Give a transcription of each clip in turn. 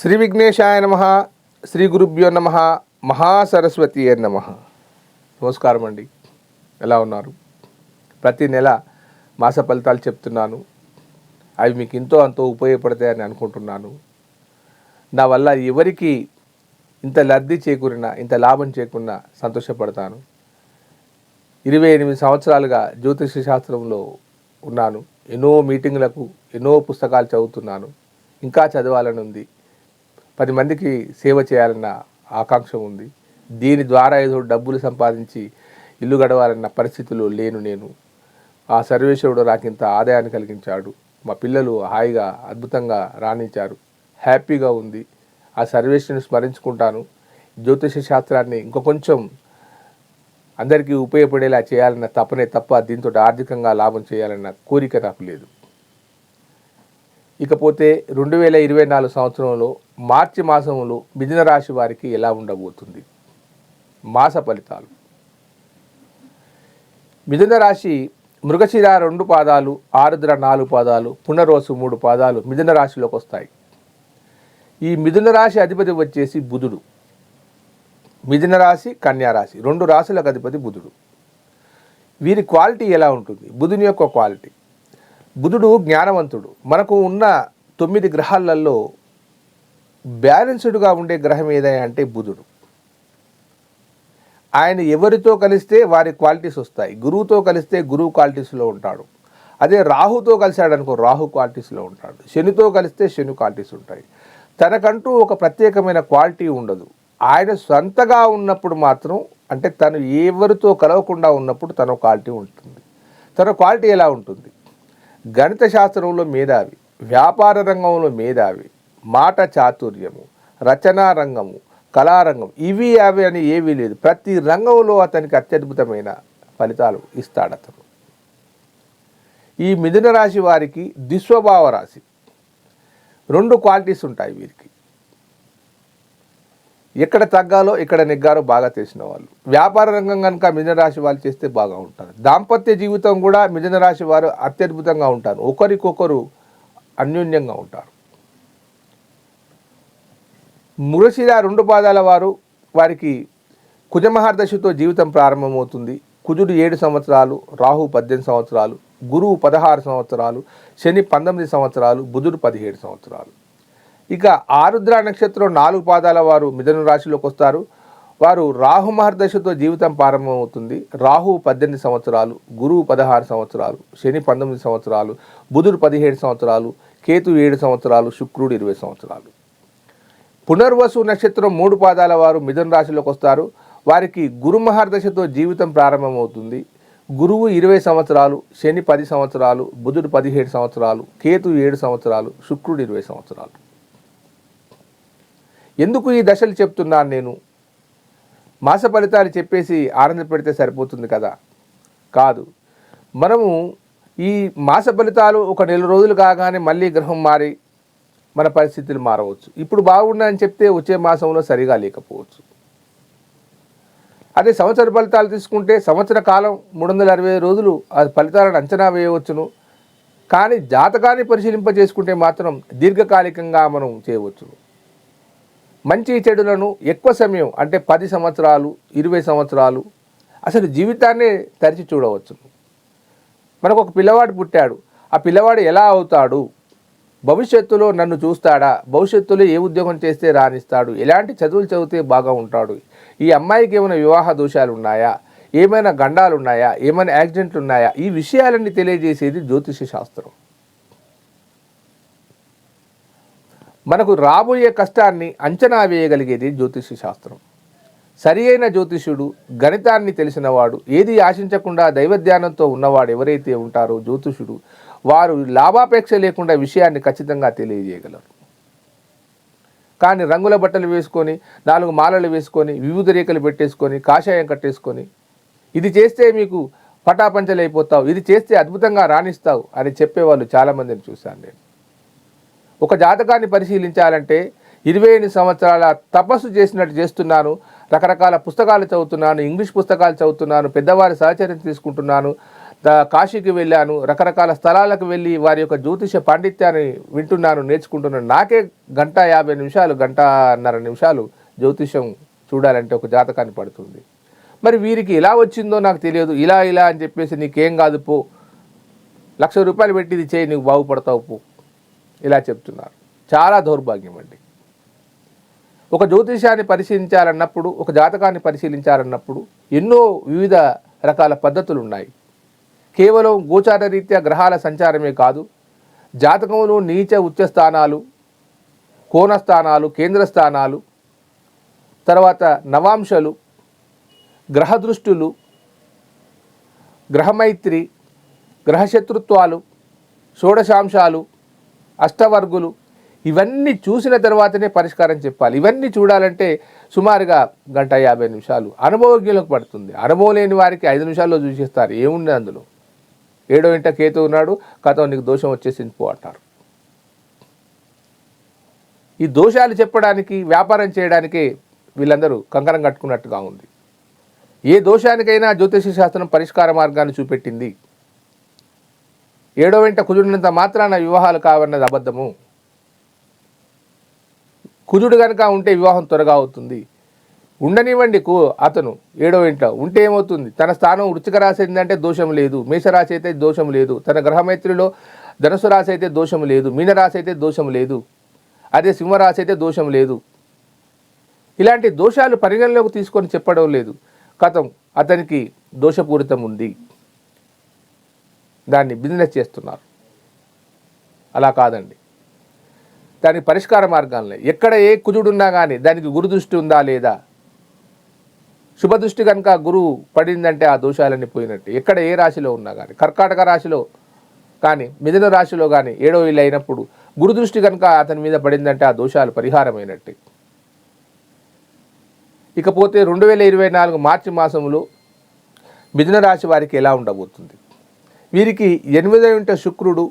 శ్రీ విఘ్నేశాయ నమ శ్రీ గురుభ్యో నమ మహాసరస్వతి నమ. నమస్కారం అండి. ఎలా ఉన్నారు? ప్రతి నెల మాస ఫలితాలు చెప్తున్నాను. అవి మీకు ఎంతో అంతో ఉపయోగపడతాయని అనుకుంటున్నాను. నా వల్ల ఎవరికి ఇంత లబ్ధి చేకూరినా ఇంత లాభం చేకున్నా సంతోషపడతాను. ఇరవై ఎనిమిది సంవత్సరాలుగా జ్యోతిష శాస్త్రంలో ఉన్నాను. ఎన్నో మీటింగ్లకు ఎన్నో పుస్తకాలు చదువుతున్నాను. ఇంకా చదవాలని ఉంది పది మందికి సేవ చేయాలన్న ఆకాంక్ష ఉంది. దీని ద్వారా ఏదో డబ్బులు సంపాదించి ఇల్లు గడవాలన్న పరిస్థితులు లేను నేను. ఆ సర్వేశ్వరుడు నాకింత ఆదాయాన్ని కలిగించాడు. మా పిల్లలు హాయిగా అద్భుతంగా రాణించారు. హ్యాపీగా ఉంది. ఆ సర్వేశ్వరుని స్మరించుకుంటాను. జ్యోతిష శాస్త్రాన్ని ఇంకో కొంచెం అందరికీ ఉపయోగపడేలా చేయాలన్న తపనే తప్ప దీంతో ఆర్థికంగా లాభం చేయాలన్న కోరిక నాకు లేదు. ఇకపోతే రెండు వేల ఇరవై నాలుగు సంవత్సరంలో మార్చి మాసంలో మిథున రాశి వారికి ఎలా ఉండబోతుంది? మాస ఫలితాలు. మిథున రాశి మృగశిర రెండు పాదాలు ఆరుద్ర నాలుగు పాదాలు పునరోసు మూడు పాదాలు మిథున రాశిలోకి వస్తాయి. ఈ మిథున రాశి అధిపతి వచ్చేసి బుధుడు. మిథున రాశి కన్యారాశి రెండు రాశులకు అధిపతి బుధుడు. వీరి క్వాలిటీ ఎలా ఉంటుంది? బుధుని యొక్క క్వాలిటీ. బుధుడు జ్ఞానవంతుడు. మనకు ఉన్న తొమ్మిది గ్రహాలలో బ్యాలెన్స్డ్గా ఉండే గ్రహం ఏదైనా అంటే బుధుడు. ఆయన ఎవరితో కలిస్తే వారి క్వాలిటీస్ వస్తాయి. గురువుతో కలిస్తే గురువు క్వాలిటీస్లో ఉంటాడు. అదే రాహుతో కలిశాడు అనుకో రాహు క్వాలిటీస్లో ఉంటాడు. శనితో కలిస్తే శని క్వాలిటీస్ ఉంటాయి. తనకంటూ ఒక ప్రత్యేకమైన క్వాలిటీ ఉండదు. ఆయన సొంతగా ఉన్నప్పుడు మాత్రం అంటే తను ఎవరితో కలవకుండా ఉన్నప్పుడు తన క్వాలిటీ ఉంటుంది. తన క్వాలిటీ ఎలా ఉంటుంది? గణిత శాస్త్రంలో మేధావి వ్యాపార రంగంలో మేధావి మాట చాతుర్యము రచనా రంగము కళారంగం ఇవి అవి అని ఏవీ లేదు. ప్రతి రంగంలో అతనికి అత్యద్భుతమైన ఫలితాలు ఇస్తాడు అతను. ఈ మిథున రాశి వారికి దిస్వభావ రాశి. రెండు క్వాలిటీస్ ఉంటాయి వీరికి. ఎక్కడ తగ్గాలో ఎక్కడ నెగ్గారో బాగా తెలిసిన వాళ్ళు. వ్యాపార రంగం కనుక మిథునరాశి వాళ్ళు చేస్తే బాగా ఉంటారు. దాంపత్య జీవితం కూడా మిథునరాశి వారు అత్యద్భుతంగా ఉంటారు. ఒకరికొకరు అన్యోన్యంగా ఉంటారు. మృగశిర రెండు పాదాల వారు వారికి కుజమహర్దశితో జీవితం ప్రారంభమవుతుంది. కుజుడు ఏడు సంవత్సరాలు రాహు పద్దెనిమిది సంవత్సరాలు గురువు పదహారు సంవత్సరాలు శని పంతొమ్మిది సంవత్సరాలు బుధుడు పదిహేడు సంవత్సరాలు. ఇక ఆరుద్ర నక్షత్రం నాలుగు పాదాల వారు మిథున రాశిలోకి వస్తారు. వారు రాహు మహర్దశతో జీవితం ప్రారంభమవుతుంది. రాహు పద్దెనిమిది సంవత్సరాలు గురువు పదహారు సంవత్సరాలు శని పంతొమ్మిది సంవత్సరాలు బుధుడు పదిహేడు సంవత్సరాలు కేతు ఏడు సంవత్సరాలు శుక్రుడు ఇరవై సంవత్సరాలు. పునర్వసు నక్షత్రం మూడు పాదాల వారు మిథున రాశిలోకి వస్తారు. వారికి గురు మహర్దశతో జీవితం ప్రారంభమవుతుంది. గురువు ఇరవై సంవత్సరాలు శని పది సంవత్సరాలు బుధుడు పదిహేడు సంవత్సరాలు కేతు ఏడు సంవత్సరాలు శుక్రుడు ఇరవై సంవత్సరాలు. ఎందుకు ఈ దశలు చెప్తున్నాను నేను? మాస ఫలితాలు చెప్పేసి ఆనంద పెడితే సరిపోతుంది కదా? కాదు. మనము ఈ మాస ఫలితాలు ఒక నెల రోజులు కాగానే మళ్ళీ గ్రహం మారి మన పరిస్థితులు మారవచ్చు. ఇప్పుడు బాగున్నాయని చెప్తే వచ్చే మాసంలో సరిగా లేకపోవచ్చు. అదే సంవత్సర ఫలితాలు తీసుకుంటే సంవత్సర కాలం మూడు వందల అరవై రోజులు ఆ ఫలితాలను అంచనా వేయవచ్చును. కానీ జాతకాన్ని పరిశీలింప చేసుకుంటే మాత్రం దీర్ఘకాలికంగా మనం చేయవచ్చును. మంచి చెడులను ఎక్కువ సమయం అంటే పది సంవత్సరాలు ఇరవై సంవత్సరాలు అసలు జీవితాన్నే తరిచి చూడవచ్చు. మనకు ఒక పిల్లవాడు పుట్టాడు. ఆ పిల్లవాడు ఎలా అవుతాడు? భవిష్యత్తులో నన్ను చూస్తాడా? భవిష్యత్తులో ఏ ఉద్యోగం చేస్తే రాణిస్తాడు? ఎలాంటి చదువులు చదివితే బాగా ఉంటాడు? ఈ అమ్మాయికి ఏమైనా వివాహ దోషాలు ఉన్నాయా? ఏమైనా గండాలు ఉన్నాయా ఏమైనా యాక్సిడెంట్లు ఉన్నాయా? ఈ విషయాలన్నీ తెలియజేసేది జ్యోతిష శాస్త్రం. మనకు రాబోయే కష్టాన్ని అంచనా వేయగలిగేది జ్యోతిష శాస్త్రం. సరి అయిన జ్యోతిష్యుడు గణితాన్ని తెలిసినవాడు ఏది ఆశించకుండా దైవధ్యానంతో ఉన్నవాడు ఎవరైతే ఉంటారో జ్యోతిషుడు వారు లాభాపేక్ష లేకుండా విషయాన్ని ఖచ్చితంగా తెలియజేయగలరు. కానీ రంగుల బట్టలు వేసుకొని నాలుగు మాలలు వేసుకొని వివిధ రేఖలు పెట్టేసుకొని కాషాయం కట్టేసుకొని ఇది చేస్తే మీకు పటాపంచలైపోతావు ఇది చేస్తే అద్భుతంగా రాణిస్తావు అని చెప్పేవాళ్ళు చాలామందిని చూశాను నేను. ఒక జాతకాన్ని పరిశీలించాలంటే ఇరవై ఎనిమిది సంవత్సరాల తపస్సు చేసినట్టు చేస్తున్నాను రకరకాల పుస్తకాలు చదువుతున్నాను ఇంగ్లీష్ పుస్తకాలు చదువుతున్నాను పెద్దవారి సహచర్యం తీసుకుంటున్నాను ద కాశీకి వెళ్ళాను రకరకాల స్థలాలకు వెళ్ళి వారి యొక్క జ్యోతిష పాండిత్యాన్ని వింటున్నాను నేర్చుకుంటున్నాను. నాకే గంట యాభై నిమిషాలు గంటన్నర నిమిషాలు జ్యోతిషం చూడాలంటే ఒక జాతకాన్ని పడుతుంది. మరి వీరికి ఎలా వచ్చిందో నాకు తెలియదు. ఇలా ఇలా అని చెప్పేసి నీకేం కాదు పో. లక్ష రూపాయలు పెట్టి ఇది చేయి నీకు బాగుపడతావు పో. ఇలా చెప్తున్నారు. చాలా దౌర్భాగ్యం అండి. ఒక జ్యోతిషాన్ని పరిశీలించాలన్నప్పుడు ఒక జాతకాన్ని పరిశీలించాలన్నప్పుడు ఎన్నో వివిధ రకాల పద్ధతులు ఉన్నాయి కేవలం గోచార రీత్యా గ్రహాల సంచారమే కాదు జాతకంలో నీచ ఉచ్చ స్థానాలు కోణస్థానాలు కేంద్ర స్థానాలు తర్వాత నవాంశలు గ్రహదృష్టులు గ్రహమైత్రి గ్రహశత్రుత్వాలు షోడశాంశాలు అష్టవర్గులు ఇవన్నీ చూసిన తర్వాతనే పరిష్కారం చెప్పాలి. ఇవన్నీ చూడాలంటే సుమారుగా గంట యాభై నిమిషాలు. అనుభవజ్ఞులకు పడుతుంది. అనుభవం లేని వారికి ఐదు నిమిషాల్లో చూసేస్తారు. ఏముంది అందులో? ఏడో ఇంట కేతు ఉన్నాడు కథ నీకు దోషం వచ్చేసింది పో అంటారు. ఈ దోషాలు చెప్పడానికి వ్యాపారం చేయడానికే వీళ్ళందరూ కంకణం కట్టుకున్నట్టుగా ఉంది. ఏ దోషానికైనా జ్యోతిష శాస్త్రం పరిష్కార మార్గాన్ని చూపెట్టింది. ఏడో వెంట కుజుడినంత మాత్రాన వివాహాలు కావన్నది అబద్ధము. కుజుడు కనుక ఉంటే వివాహం త్వరగా అవుతుంది. ఉండనివ్వండి కు అతను ఏడో ఇంట ఉంటే ఏమవుతుంది? తన స్థానం వృచ్చిక రాశి ఏంటంటే దోషం లేదు. మేషరాశి అయితే దోషం లేదు. తన గ్రహమైత్రిలో ధనుసు రాశి అయితే దోషం లేదు. మీనరాశి అయితే దోషం లేదు. అదే సింహరాశి అయితే దోషం లేదు. ఇలాంటి దోషాలు పరిగణలోకి తీసుకొని చెప్పడం లేదు. కథం అతనికి దోషపూరితం ఉంది. దాన్ని బిజినెస్ చేస్తున్నారు. అలా కాదండి. దానికి పరిష్కార మార్గాలనే ఎక్కడ ఏ కుజుడున్నా కానీ దానికి గురుదృష్టి ఉందా లేదా? శుభదృష్టి కనుక గురువు పడిందంటే ఆ దోషాలన్నీ పోయినట్టు. ఎక్కడ ఏ రాశిలో ఉన్నా కానీ కర్కాటక రాశిలో కానీ మిథున రాశిలో కానీ ఏడో ఇల్లు అయినప్పుడు గురుదృష్టి కనుక అతని మీద పడిందంటే ఆ దోషాలు పరిహారమైనట్టే. ఇకపోతే రెండు వేల ఇరవై నాలుగు మార్చి మాసంలో మిథున రాశి వారికి ఎలా ఉండబోతుంది? వీరికి ఎనిమిదవ శుక్రుడు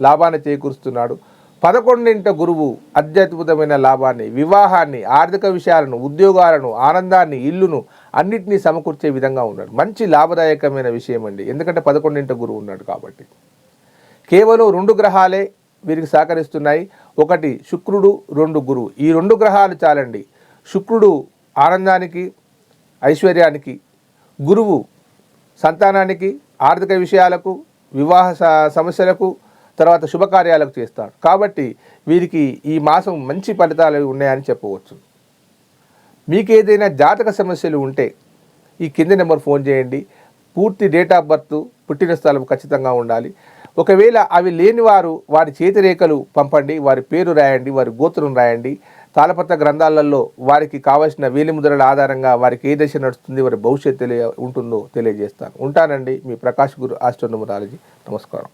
లాభాన్ని చేకూరుస్తున్నాడు. పదకొండింట గురువు అత్యద్భుతమైన లాభాన్ని వివాహాన్ని ఆర్థిక విషయాలను ఉద్యోగాలను ఆనందాన్ని ఇల్లును అన్నిటినీ సమకూర్చే విధంగా ఉన్నాడు. మంచి లాభదాయకమైన విషయం అండి. ఎందుకంటే పదకొండింట గురువు ఉన్నాడు కాబట్టి. కేవలం రెండు గ్రహాలే వీరికి సహకరిస్తున్నాయి. ఒకటి శుక్రుడు రెండు గురువు. ఈ రెండు గ్రహాలు చాలండి. శుక్రుడు ఆనందానికి ఐశ్వర్యానికి గురువు సంతానానికి ఆర్థిక విషయాలకు వివాహ సమస్యలకు తర్వాత శుభకార్యాలకు చేస్తాడు. కాబట్టి వీరికి ఈ మాసం మంచి ఫలితాలు ఉన్నాయని చెప్పవచ్చు. మీకు ఏదైనా జాతక సమస్యలు ఉంటే ఈ కింది నెంబర్ ఫోన్ చేయండి. పూర్తి డేట్ ఆఫ్ బర్త్ పుట్టిన స్థలం ఖచ్చితంగా ఉండాలి. ఒకవేళ అవి లేని వారు వారి చేతిరేఖలు పంపండి వారి పేరు రాయండి వారి గోత్రం రాయండి. తాళపత్ర గ్రంథాలలో వారికి కావలసిన వేలిముద్రల ఆధారంగా వారికి ఏ దశ నడుస్తుంది వారి భవిష్యత్తు తెలియ ఉంటుందో తెలియజేస్తాను. ఉంటానండి మీ ప్రకాష్ గురు ఆస్ట్రోనమరాలజీ నమస్కారం.